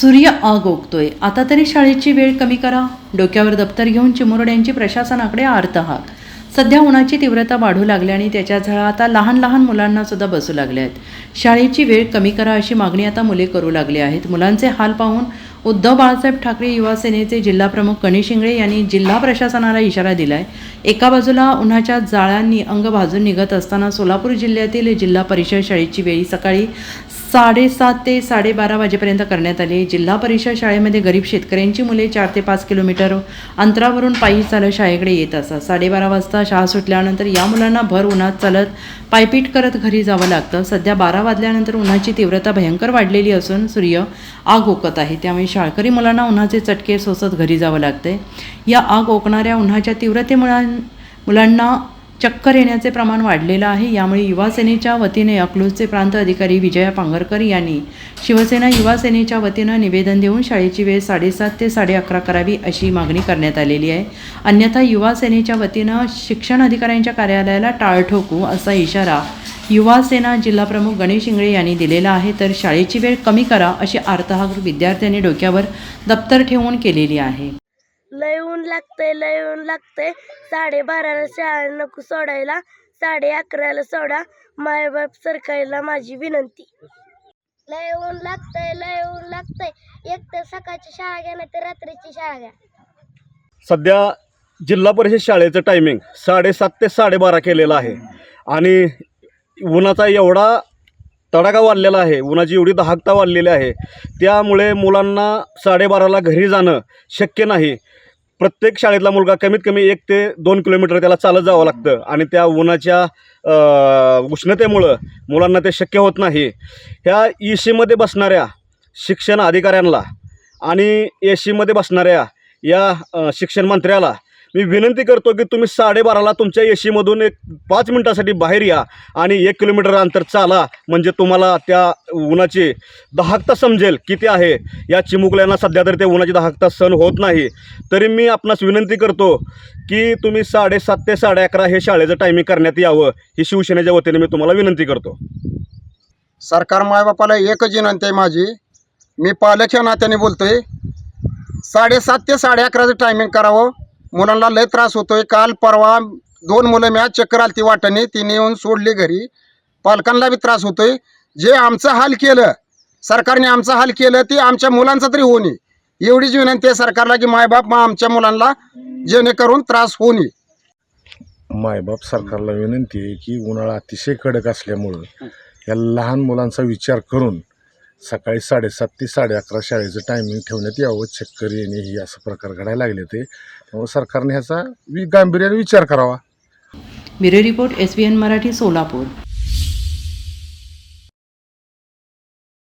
सूर्य आग ओकतोय आता तरी शाळेची वेळ कमी करा. डोक्यावर दप्तर घेऊन चिमुरड्यांची प्रशासनाकडे आर्तहाक सध्या उन्हाची तीव्रता वाढू लागली आणि त्याच्या झळा आता लहान लहान मुलांना सुद्धा बसू लागल्या आहेत. शाळेची वेळ कमी करा अशी मागणी आता मुले करू लागली आहेत. मुलांचे हाल पाहून उद्धव बाळासाहेब ठाकरे युवा सेनेचे जिल्हाप्रमुख गणेश इंगळे यांनी जिल्हा प्रशासनाला इशारा दिलाय. एका बाजूला उन्हाच्या जाळ्यांनी अंग भाजून निघत असताना सोलापूर जिल्ह्यातील जिल्हा परिषद शाळेची वेळी सकाळी साडेसात ते साडेबारा वाजेपर्यंत करण्यात आली. जिल्हा परिषद शाळेमध्ये गरीब शेतकऱ्यांची मुले चार ते पाच किलोमीटर अंतरावरून पायी चालत शाळेकडे येत असतात साडेबारा वाजता शाळा सुटल्यानंतर या मुलांना भर उन्हात चालत पायपीट करत घरी जावं लागतं. सध्या बारा वाजल्यानंतर उन्हाची तीव्रता भयंकर वाढलेली असून सूर्य आग ओकत आहे. त्यामुळे शाळकरी मुलांना उन्हाचे चटके सोसत घरी जावं लागते. या आग ओकणाऱ्या उन्हाच्या तीव्रतेमुळे मुलांना चक्कर येण्याचे प्रमाण वाढलेलं आहे. यामुळे युवासेनेच्या वतीने अकलूजचे प्रांत अधिकारी विजया पांगरकर यांनी शिवसेना युवासेनेच्या वतीनं निवेदन देऊन शाळेची वेळ साडेसात ते साडे अकरा करावी अशी मागणी करण्यात आलेली आहे. अन्यथा युवासेनेच्या वतीनं शिक्षण अधिकाऱ्यांच्या कार्यालयाला टाळ ठोकू असा इशारा युवासेना जिल्हाप्रमुख गणेश इंगळे यांनी दिलेला आहे. तर शाळेची वेळ कमी करा अशी आर्तहाक विद्यार्थ्यांनी डोक्यावर दप्तर ठेवून केलेली आहे. लय ऊन लागतंय लय ऊन लागतंय. साडेबाराला शाळा नको सोडायला साडे अकराला सोडा. मायबाप सरकायला माझी विनंती. लय ऊन लागतंय लय ऊन लागतंय. एक तर सकाळची शाळा घ्या नाही तर रात्रीची शाळा घ्या. सध्या जिल्हा परिषद शाळेचं टायमिंग साडेसात ते साडेबारा केलेलं आहे. आणि उन्हाचा एवढा तडाखा वाढलेला आहे. उन्हाची एवढी दहाकता वाढलेली आहे. त्यामुळे मुलांना साडेबाराला घरी जाणं शक्य नाही. प्रत्येक शाळेतला मुलगा कमीत कमी एक ते दोन किलोमीटर त्याला चालत जावं लागतं आणि त्या उन्हाच्या उष्णतेमुळं मुलांना ते शक्य होत नाही. ह्या ई सीमध्ये बसणाऱ्या शिक्षण अधिकाऱ्यांना आणि ए सीमध्ये बसणाऱ्या या शिक्षण मंत्र्याला मी विनंती करतो की तुम्ही साडेबाराला तुमच्या ए सीमधून एक पाच मिनटासाठी बाहेर या आणि एक किलोमीटर अंतर चाला. म्हणजे तुम्हाला त्या उन्हाची दहाकता समजेल किती आहे. या चिमुकल्यांना सध्या तरी ते उन्हाची दहाकता सण होत नाही. तरी मी आपणास विनंती करतो की तुम्ही साडेसात ते साडे अकरा हे शाळेचं टायमिंग करण्यात यावं. ही शिवसेनेच्या वतीने मी तुम्हाला विनंती करतो. सरकार मायबापाला एकच विनंती आहे माझी. मी पालकच्या नात्याने बोलतोय. साडेसात ते साडे अकराचं टायमिंग करावं. मुलांना लय त्रास होतोय. काल परवा दोन मुलं म्या चक्कर आलती वाटाने तिने येऊन सोडली घरी. पालकांना बी त्रास होतोय. जे आमचं हाल केलं सरकारने आमचं हाल केलं ते आमच्या मुलांचं तरी होऊ नये एवढीच विनंती आहे सरकारला की मायबाप मग आमच्या मुलांना जेणेकरून त्रास होऊ नये मायबाप सरकारला विनंती आहे की उन्हाळा अतिशय कडक असल्यामुळं या लहान मुलांचा विचार करून सकाळी साडेसात ते साडे अकरा शाळेचं टायमिंग ठेवण्यात यावं चक्कर येणे ही असं प्रकार घडायला लागले ते त्यामुळे सरकारने ह्याचा वि गांभीर्याने विचार करावा. Bureau report S B N Marathi Solapur.